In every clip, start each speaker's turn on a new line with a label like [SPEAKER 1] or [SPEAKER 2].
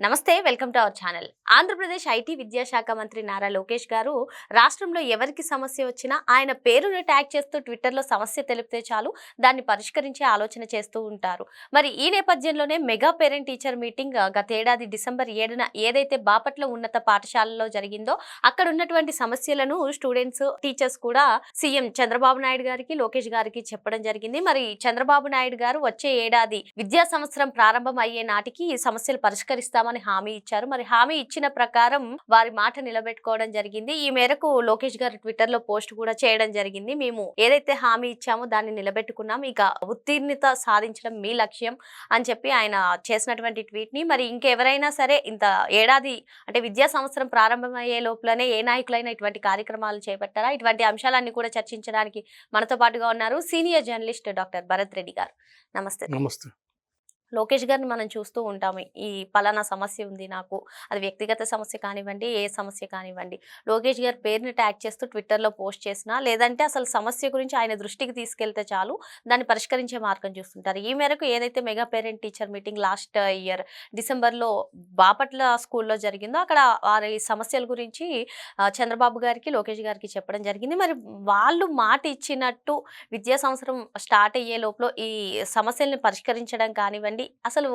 [SPEAKER 1] నమస్తే welcome to our channel. Andhra Pradesh IT విద్యాశాఖ మంత్రి నారా లోకేష్ గారు రాష్ట్రంలో ఎవరికి సమస్య వచ్చినా ఆయన పేరును ట్యాగ్ చేస్తూ ట్విట్టర్లో సమస్య తెలిపితే చాలు దాన్ని పరిష్కరించే ఆలోచన చేస్తూ ఉంటారు. మరి ఈ నేపథ్యంలోనే మెగా పేరెంట్ టీచర్ మీటింగ్ గతేడాది డిసెంబర్ ఏడున ఏదైతే బాపట్ల ఉన్నత పాఠశాలలో జరిగిందో అక్కడ ఉన్నటువంటి సమస్యలను స్టూడెంట్స్ టీచర్స్ కూడా సీఎం చంద్రబాబు నాయుడు గారికి లోకేష్ గారికి చెప్పడం జరిగింది. మరి చంద్రబాబు నాయుడు గారు వచ్చే ఏడాది విద్యా సంవత్సరం ప్రారంభం అయ్యే నాటికి ఈ సమస్యలు పరిష్కరిస్తామని హామీ ఇచ్చారు. మరి హామీ ఇచ్చిన ప్రకారం వారి మాట నిలబెట్టుకోవడం జరిగింది. ఈ మేరకు లోకేష్ గారు ట్విట్టర్లో పోస్ట్ కూడా చేయడం జరిగింది. మేము ఏదైతే హామీ ఇచ్చామో దాన్ని నిలబెట్టుకున్నాం. ఇక ఉత్తీర్ణత సాధించడం మీ లక్ష్యం అని చెప్పి ఆయన చేసినటువంటి ట్వీట్ని మరి ఇంకెవరైనా సరే ఇంత ఏడాది అంటే విద్యా సంవత్సరం ప్రారంభమయ్యే లోపలనే ఏ నాయకులైనా ఇటువంటి కార్యక్రమాలు చేపట్టారా? ఇటువంటి అంశాలన్నీ కూడా చర్చించడానికి మనతో పాటుగా ఉన్నారు senior journalist doctor Bharat Reddy గారు. నమస్తే.
[SPEAKER 2] నమస్తే.
[SPEAKER 1] లోకేష్ గారిని మనం చూస్తూ ఉంటాము. ఈ పలానా సమస్య ఉంది నాకు అది వ్యక్తిగత సమస్య కానివ్వండి ఏ సమస్య కానివ్వండి. లోకేష్ గారి పేరుని ట్యాగ్ చేస్తూ ట్విట్టర్లో పోస్ట్ చేసినా లేదంటే అసలు సమస్య గురించి ఆయన దృష్టికి తీసుకెళ్తే చాలు దాన్ని పరిష్కరించే మార్గం చూస్తుంటారు. ఈ మేరకు ఏదైతే mega parent teacher meeting last year డిసెంబర్లో బాపట్ల స్కూల్లో జరిగిందో అక్కడ వారి సమస్యల గురించి చంద్రబాబు గారికి లోకేష్ గారికి చెప్పడం జరిగింది. మరి వాళ్ళు మాట ఇచ్చినట్టు విద్యా సంవత్సరం స్టార్ట్ అయ్యే లోపల ఈ సమస్యల్ని పరిష్కరించడం కానివ్వండి అసలు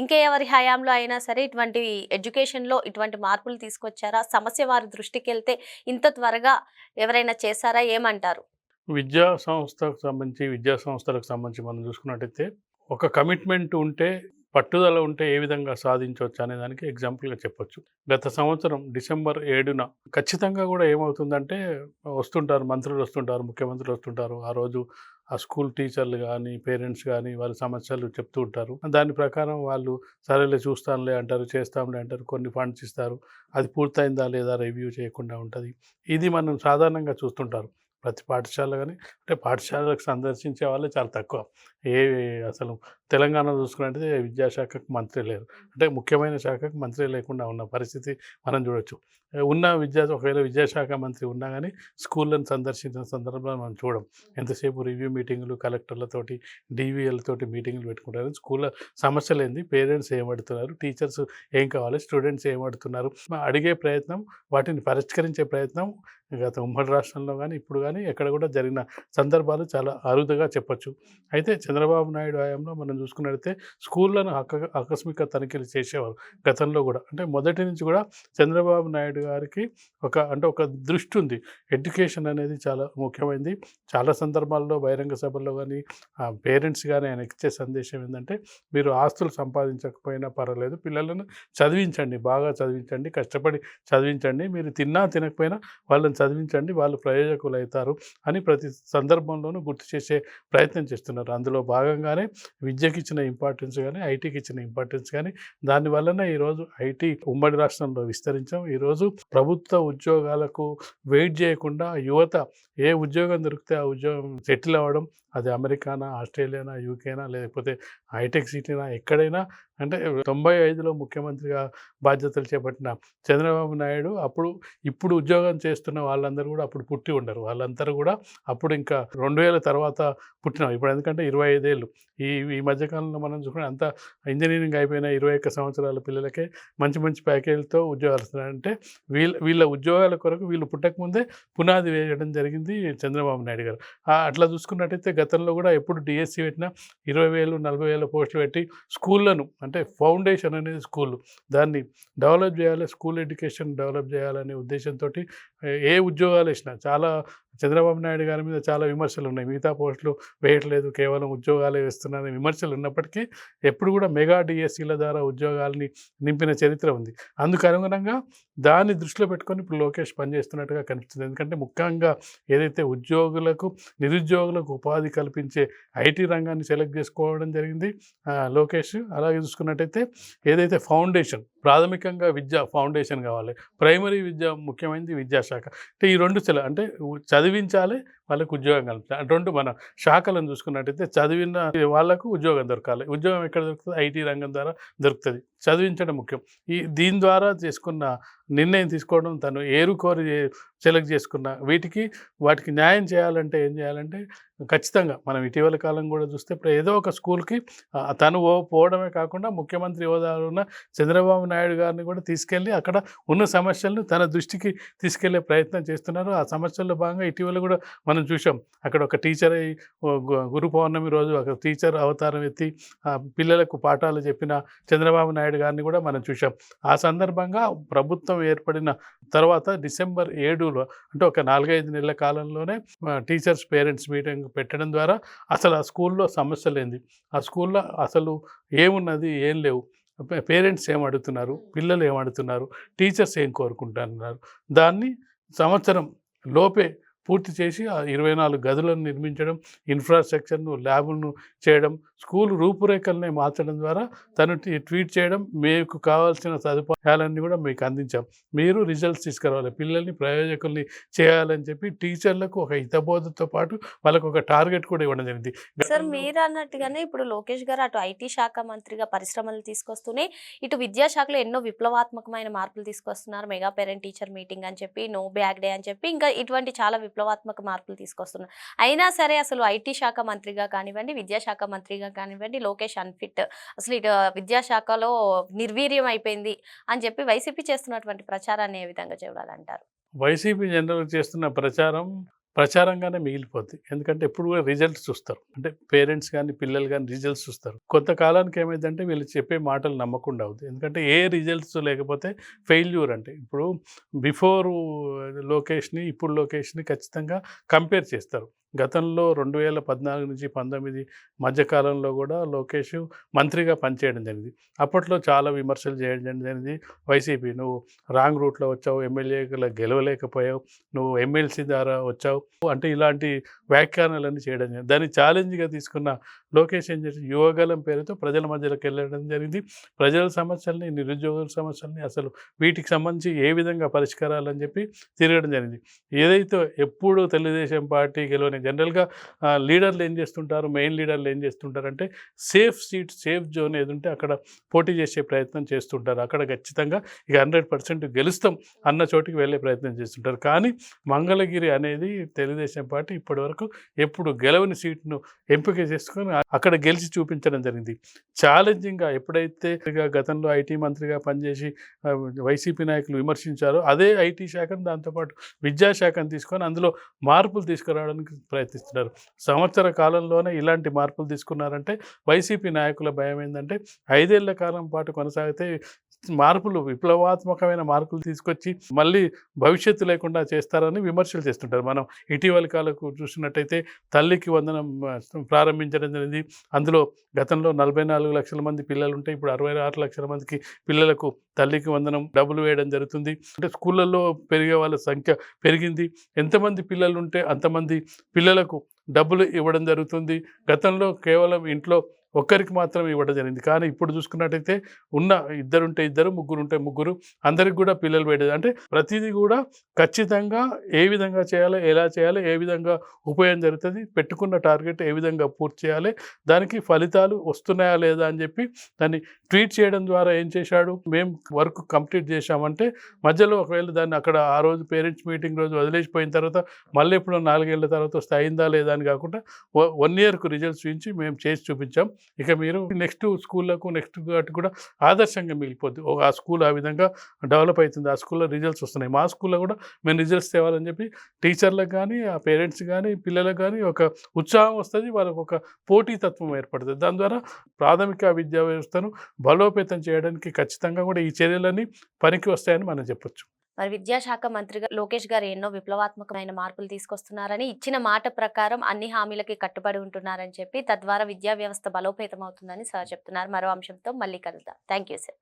[SPEAKER 1] ఇంకా ఎవరి హయాంలో అయినా సరే ఇటువంటి ఎడ్యుకేషన్లో ఇటువంటి మార్పులు తీసుకొచ్చారా? సమస్య వారి దృష్టికి వెళ్తే ఇంత త్వరగా ఎవరైనా చేశారా? ఏమంటారు?
[SPEAKER 2] విద్యా సంస్థకు సంబంధించి విద్యా సంస్థలకు సంబంధించి మనం చూసుకున్నట్టయితే ఒక కమిట్మెంట్ ఉంటే పట్టుదల ఉంటే ఏ విధంగా సాధించవచ్చు అనే దానికి ఎగ్జాంపుల్గా చెప్పొచ్చు. గత సంవత్సరం డిసెంబర్ ఏడున ఖచ్చితంగా కూడా ఏమవుతుందంటే వస్తుంటారు మంత్రులు వస్తుంటారు ముఖ్యమంత్రులు వస్తుంటారు. ఆ రోజు ఆ స్కూల్ టీచర్లు కానీ పేరెంట్స్ కానీ వాళ్ళ సమస్యలు చెప్తూ ఉంటారు. దాని ప్రకారం వాళ్ళు సరేలే చూస్తానులే అంటారు చేస్తాంలే అంటారు కొన్ని ఫండ్స్ ఇస్తారు. అది పూర్తయిందా లేదా రివ్యూ చేయకుండా ఉంటుంది. ఇది మనం సాధారణంగా చూస్తుంటారు. ప్రతి పాఠశాల కానీ అంటే పాఠశాలకు సందర్శించే వాళ్ళే చాలా తక్కువ. ఏ అసలు తెలంగాణ చూసుకున్నట్టయితే విద్యాశాఖకు మంత్రి లేరు. అంటే ముఖ్యమైన శాఖకు మంత్రి లేకుండా ఉన్న పరిస్థితి మనం చూడొచ్చు. ఉన్న విద్యా ఒకవేళ విద్యాశాఖ మంత్రి ఉన్నా కానీ స్కూళ్ళను సందర్శించిన సందర్భంలో మనం చూడం. ఎంతసేపు రివ్యూ మీటింగులు కలెక్టర్లతోటి డీవీఎల్తోటి మీటింగులు పెట్టుకుంటారు స్కూళ్ళ సమస్యలు ఏంది పేరెంట్స్ ఏమడుతున్నారు టీచర్స్ ఏం కావాలి స్టూడెంట్స్ ఏమడుతున్నారు. అడిగే ప్రయత్నం వాటిని పరిష్కరించే ప్రయత్నం గత ఉమ్మడి రాష్ట్రంలో కానీ ఇప్పుడు కానీ ఎక్కడ కూడా జరిగిన సందర్భాలు చాలా అరుదుగా చెప్పొచ్చు. అయితే చంద్రబాబు నాయుడు హయాంలో మనం చూసుకున్నట్లయితే స్కూళ్ళను అక ఆకస్మిక తనిఖీలు చేసేవారు గతంలో కూడా. అంటే మొదటి నుంచి కూడా చంద్రబాబు నాయుడు గారికి ఒక అంటే ఒక దృష్టి ఉంది. ఎడ్యుకేషన్ అనేది చాలా ముఖ్యమైనది చాలా సందర్భాల్లో బహిరంగ సభల్లో కానీ పేరెంట్స్ కానీ ఆయన ఇచ్చే సందేశం ఏంటంటే మీరు ఆస్తులు సంపాదించకపోయినా పర్వాలేదు పిల్లలను చదివించండి బాగా చదివించండి కష్టపడి చదివించండి మీరు తిన్నా తినకపోయినా వాళ్ళని చదివించండి వాళ్ళు ప్రయోజకులు అవుతారు అని ప్రతి సందర్భంలోనూ గుర్తు చేసే ప్రయత్నం చేస్తున్నారు. అందులో భాగంగానే విద్య విద్యకి ఇచ్చిన ఇంపార్టెన్స్ కానీ ఐటీకి ఇచ్చిన ఇంపార్టెన్స్ కానీ దానివల్లనే ఈరోజు ఐటీ ఉమ్మడి రాష్ట్రంలో విస్తరించాం. ఈరోజు ప్రభుత్వ ఉద్యోగాలకు వెయిట్ చేయకుండా యువత ఏ ఉద్యోగం దొరికితే ఆ ఉద్యోగం సెటిల్ అవ్వడం అది అమెరికానా ఆస్ట్రేలియానా యూకేనా లేకపోతే హైటెక్ సిటీనా ఎక్కడైనా అంటే తొంభై ఐదులో ముఖ్యమంత్రిగా బాధ్యతలు చేపట్టిన చంద్రబాబు నాయుడు అప్పుడు ఇప్పుడు ఉద్యోగం చేస్తున్న వాళ్ళందరూ కూడా అప్పుడు పుట్టి ఉండరు. వాళ్ళందరూ కూడా అప్పుడు ఇంకా రెండు వేల తర్వాత పుట్టినాం ఇప్పుడు ఎందుకంటే ఇరవై ఐదేళ్ళు. ఈ ఈ మధ్యకాలంలో మనం చూసుకుంటే అంత ఇంజనీరింగ్ అయిపోయిన ఇరవై ఒక్క సంవత్సరాల పిల్లలకే మంచి మంచి ప్యాకేజీలతో ఉద్యోగాలు వస్తున్నాయి. అంటే వీళ్ళ వీళ్ళ ఉద్యోగాల కొరకు వీళ్ళు పుట్టకముందే పునాది వేయడం జరిగింది చంద్రబాబు నాయుడు గారు. అట్లా చూసుకున్నట్టయితే గతంలో కూడా ఎప్పుడు డిఎస్సి పెట్టినా ఇరవై వేలు నలభై వేల పోస్టులు పెట్టి స్కూళ్ళను అంటే ఫౌండేషన్ అనేది స్కూల్. దాన్ని డెవలప్ చేయాలి స్కూల్ ఎడ్యుకేషన్ డెవలప్ చేయాలనే ఉద్దేశంతో ఏ ఉద్యోగాలు ఇచ్చినా చాలా చంద్రబాబు నాయుడు గారి మీద చాలా విమర్శలు ఉన్నాయి. మిగతా పోస్టులు వేయట్లేదు కేవలం ఉద్యోగాలే వేస్తున్నారనే విమర్శలు ఉన్నప్పటికీ ఎప్పుడు కూడా మెగా డిఎస్సీల ద్వారా ఉద్యోగాలని నింపిన చరిత్ర ఉంది. అందుకు అనుగుణంగా దాన్ని దృష్టిలో పెట్టుకొని ఇప్పుడు లోకేష్ పనిచేస్తున్నట్టుగా కనిపిస్తుంది. ఎందుకంటే ముఖ్యంగా ఏదైతే ఉద్యోగులకు నిరుద్యోగులకు ఉపాధి కల్పించే ఐటీ రంగాన్ని సెలెక్ట్ చేసుకోవడం జరిగింది లోకేష్. అలాగే చూసుకున్నట్టయితే ఏదైతే ఫౌండేషన్ ప్రాథమికంగా విద్య ఫౌండేషన్ కావాలి ప్రైమరీ విద్య ముఖ్యమైనది విద్యాశాఖ. అంటే ఈ రెండు సెల అంటే చదివి చదివించాలి వాళ్ళకు ఉద్యోగం కలుగుతుంది రెండు మన శాఖలను చూసుకున్నట్టయితే చదివిన వాళ్ళకు ఉద్యోగం దొరకాలి. ఉద్యోగం ఎక్కడ దొరుకుతుంది? ఐటీ రంగం ద్వారా దొరుకుతుంది. చదివించడం ముఖ్యం. ఈ దీని ద్వారా చేసుకున్న నిర్ణయం తీసుకోవడం తను ఏరుకోరి సెలెక్ట్ చేసుకున్న వీటికి వాటికి న్యాయం చేయాలంటే ఏం చేయాలంటే ఖచ్చితంగా మనం ఇటీవల కాలం కూడా చూస్తే ఇప్పుడు ఏదో ఒక స్కూల్కి తను ఓ పోవడమే కాకుండా ముఖ్యమంత్రి హోదాలో ఉన్న చంద్రబాబు నాయుడు గారిని కూడా తీసుకెళ్ళి అక్కడ ఉన్న సమస్యలను తన దృష్టికి తీసుకెళ్ళే ప్రయత్నం చేస్తున్నారు. ఆ సమస్యల్లో భాగంగా ఇటీవల కూడా మన మనం చూసాం అక్కడ ఒక టీచర్ అయి గురు పౌర్ణమి రోజు ఒక టీచర్ అవతారం ఎత్తి ఆ పిల్లలకు పాఠాలు చెప్పిన చంద్రబాబు నాయుడు గారిని కూడా మనం చూసాం ఆ సందర్భంగా ప్రభుత్వం ఏర్పడిన తర్వాత డిసెంబర్ ఏడులో అంటే ఒక నాలుగైదు నెలల కాలంలోనే టీచర్స్ పేరెంట్స్ మీటింగ్ పెట్టడం ద్వారా అసలు ఆ స్కూల్లో సమస్య ఏంది ఆ స్కూల్లో అసలు ఏమున్నది ఏం లేవు. పేరెంట్స్ ఏం అడుగుతున్నారు? పిల్లలు ఏం అడుగుతున్నారు? టీచర్స్ ఏం కోరుకుంటున్నారు? దాన్ని సంవత్సరం లోపే పూర్తి చేసి ఆ ఇరవై నాలుగు గదులను నిర్మించడం ఇన్ఫ్రాస్ట్రక్చర్ను ల్యాబులను చేయడం స్కూల్ రూపురేఖల్ని మార్చడం ద్వారా తను ట్వీట్ చేయడం మీకు కావాల్సిన సదుపాయాలన్నీ కూడా మీకు అందించాం. మీరు రిజల్ట్స్ తీసుకురావాలి. పిల్లల్ని ప్రయోజకుల్ని చేయాలని చెప్పి టీచర్లకు ఒక హితబోధతో పాటు వాళ్ళకు ఒక టార్గెట్ కూడా ఇవ్వడం జరిగింది.
[SPEAKER 1] సార్ మీరు అన్నట్టుగానే ఇప్పుడు లోకేష్ గారు అటు ఐటీ శాఖ మంత్రిగా పరిశ్రమలు తీసుకొస్తూనే ఇటు విద్యాశాఖలో ఎన్నో విప్లవాత్మకమైన మార్పులు తీసుకొస్తున్నారు. మెగా పేరెంట్ టీచర్ మీటింగ్ అని చెప్పి నో బ్యాగ్ డే అని చెప్పి ఇంకా ఇటువంటి చాలా విప్లవాత్మక మార్పులు తీసుకొస్తున్నారు అయినా సరే అసలు ఐటీ శాఖ మంత్రిగా కానివ్వండి విద్యాశాఖ మంత్రిగా కానివ్వండి లోకేష్ అన్ఫిట్ అసలు ఇటు విద్యాశాఖలో నిర్వీర్యం అయిపోయింది అని చెప్పి వైసీపీ చేస్తున్నటువంటి ప్రచారాన్ని ఏ విధంగా చూడాలంటారు?
[SPEAKER 2] వైసీపీ జనరల్ చేస్తున్న ప్రచారం ప్రచారంగానే మిగిలిపోద్ది. ఎందుకంటే ఎప్పుడు కూడా రిజల్ట్స్ చూస్తారు. అంటే పేరెంట్స్ కానీ పిల్లలు కానీ రిజల్ట్స్ చూస్తారు. కొంతకాలానికి ఏమైందంటే వీళ్ళు చెప్పే మాటలు నమ్మకుండా అవుతుంది ఎందుకంటే ఏ రిజల్ట్స్ లేకపోతే ఫెయిల్యూర్ అంటే. ఇప్పుడు బిఫోర్ లొకేషన్ని ఇప్పుడు లొకేషన్ని ఖచ్చితంగా కంపేర్ చేస్తారు. గతంలో రెండు వేల పద్నాలుగు నుంచి పంతొమ్మిది మధ్యకాలంలో కూడా లోకేష్ మంత్రిగా పనిచేయడం జరిగింది. అప్పట్లో చాలా విమర్శలు చేయడం జరిగింది. వైసీపీ నువ్వు రాంగ్ రూట్లో వచ్చావు. ఎమ్మెల్యేగా గెలవలేకపోయావు. నువ్వు ఎమ్మెల్సీ ద్వారా వచ్చావు. అంటే ఇలాంటి వ్యాఖ్యానాలన్నీ చేయడం జరిగింది. దాన్ని ఛాలెంజ్గా తీసుకున్న లోకేష్ ఏం చేసి యువగలం పేరుతో ప్రజల మధ్యలోకి వెళ్ళడం జరిగింది. ప్రజల సమస్యల్ని నిరుద్యోగుల సమస్యల్ని అసలు వీటికి సంబంధించి ఏ విధంగా పరిష్కారాలని చెప్పి తిరగడం జరిగింది. ఏదైతే ఎప్పుడు తెలుగుదేశం పార్టీ గెలవని జనరల్గా లీడర్లు ఏం చేస్తుంటారు? మెయిన్ లీడర్లు ఏం చేస్తుంటారంటే సేఫ్ సీట్ సేఫ్ జోన్ ఏది ఉంటే అక్కడ పోటీ చేసే ప్రయత్నం చేస్తుంటారు. అక్కడ ఖచ్చితంగా ఇక హండ్రెడ్ పర్సెంట్ గెలుస్తాం అన్న చోటికి వెళ్ళే ప్రయత్నం చేస్తుంటారు. కానీ మంగళగిరి అనేది తెలుగుదేశం పార్టీ ఇప్పటి వరకు ఎప్పుడు గెలవని సీట్ను ఎంపిక చేసుకొని అక్కడ గెలిచి చూపించడం జరిగింది. ఛాలెంజింగ్గా ఎప్పుడైతే ఇక గతంలో ఐటీ మంత్రిగా పనిచేసి వైసీపీ నాయకులు విమర్శించారో అదే ఐటీ శాఖను దాంతోపాటు విద్యాశాఖను తీసుకొని అందులో మార్పులు తీసుకురావడానికి ప్రయత్నిస్తున్నారు. సంవత్సర కాలంలోనే ఇలాంటి మార్పులు తీసుకున్నారంటే వైసీపీ నాయకుల భయం ఏంటంటే ఐదేళ్ళ కాలం పాటు కొనసాగితే మార్పులు విప్లవాత్మకమైన మార్పులు తీసుకొచ్చి మళ్ళీ భవిష్యత్తు లేకుండా చేస్తారని విమర్శలు చేస్తుంటారు. మనం ఇటీవలి కాలకు చూసినట్టయితే తల్లికి వందనం ప్రారంభించడం జరిగింది. అందులో గతంలో నలభై నాలుగు లక్షల మంది పిల్లలు ఉంటే ఇప్పుడు అరవై ఆరు లక్షల మందికి పిల్లలకు తల్లికి వందనం డబ్బులు వేయడం జరుగుతుంది. అంటే స్కూళ్ళల్లో పెరిగే వాళ్ళ సంఖ్య పెరిగింది. ఎంతమంది పిల్లలు ఉంటే అంతమంది పిల్లలకు డబ్బులు ఇవ్వడం జరుగుతుంది. గతంలో కేవలం ఇంట్లో ఒక్కరికి మాత్రం ఇవ్వడం జరిగింది. కానీ ఇప్పుడు చూసుకున్నట్టయితే ఉన్న ఇద్దరుంటే ఇద్దరు ముగ్గురు ఉంటే ముగ్గురు అందరికి కూడా పిల్లలు పెట్టేది. అంటే ప్రతిదీ కూడా ఖచ్చితంగా ఏ విధంగా చేయాలి ఎలా చేయాలి ఏ విధంగా ఉపయోగం జరుగుతుంది పెట్టుకున్న టార్గెట్ ఏ విధంగా పూర్తి చేయాలి దానికి ఫలితాలు వస్తున్నాయా లేదా అని చెప్పి దాన్ని ట్వీట్ చేయడం ద్వారా ఏం చేశాడు? మేము వర్క్ కంప్లీట్ చేశామంటే మధ్యలో ఒకవేళ దాన్ని అక్కడ ఆ రోజు పేరెంట్స్ మీటింగ్ రోజు వదిలేసిపోయిన తర్వాత మళ్ళీ ఎప్పుడో నాలుగేళ్ళ తర్వాత వస్తే అయిందా లేదా అని కాకుండా వన్ ఇయర్కు రిజల్ట్స్ చూపించి మేము చేసి చూపించాం. ఇక మీరు నెక్స్ట్ స్కూళ్ళకు నెక్స్ట్ వాటి కూడా ఆదర్శంగా మిగిలిపోద్ది. ఆ స్కూల్ ఆ విధంగా డెవలప్ అవుతుంది ఆ స్కూల్లో రిజల్ట్స్ వస్తున్నాయి. మా స్కూల్లో కూడా మేము రిజల్ట్స్ తేవాలని చెప్పి టీచర్లకు కానీ ఆ పేరెంట్స్ కానీ పిల్లలకు కానీ ఒక ఉత్సాహం వస్తుంది. వాళ్ళకు ఒక పోటీతత్వం ఏర్పడుతుంది. దాని ద్వారా ప్రాథమిక విద్యా వ్యవస్థను బలోపేతం చేయడానికి ఖచ్చితంగా కూడా ఈ చర్యలన్నీ పనికి వస్తాయని మనం చెప్పొచ్చు.
[SPEAKER 1] మరి విద్యాశాఖ మంత్రిగా లోకేష్ గారు ఎన్నో విప్లవాత్మకమైన మార్పులు తీసుకొస్తున్నారని ఇచ్చిన మాట ప్రకారం అన్ని హామీలకి కట్టుబడి ఉంటున్నారని చెప్పి తద్వారా విద్యా వ్యవస్థ బలోపేతం అవుతుందని సార్ చెప్తున్నారు. మరో అంశంతో మళ్ళీ కలుద్దాం. Thank you sir.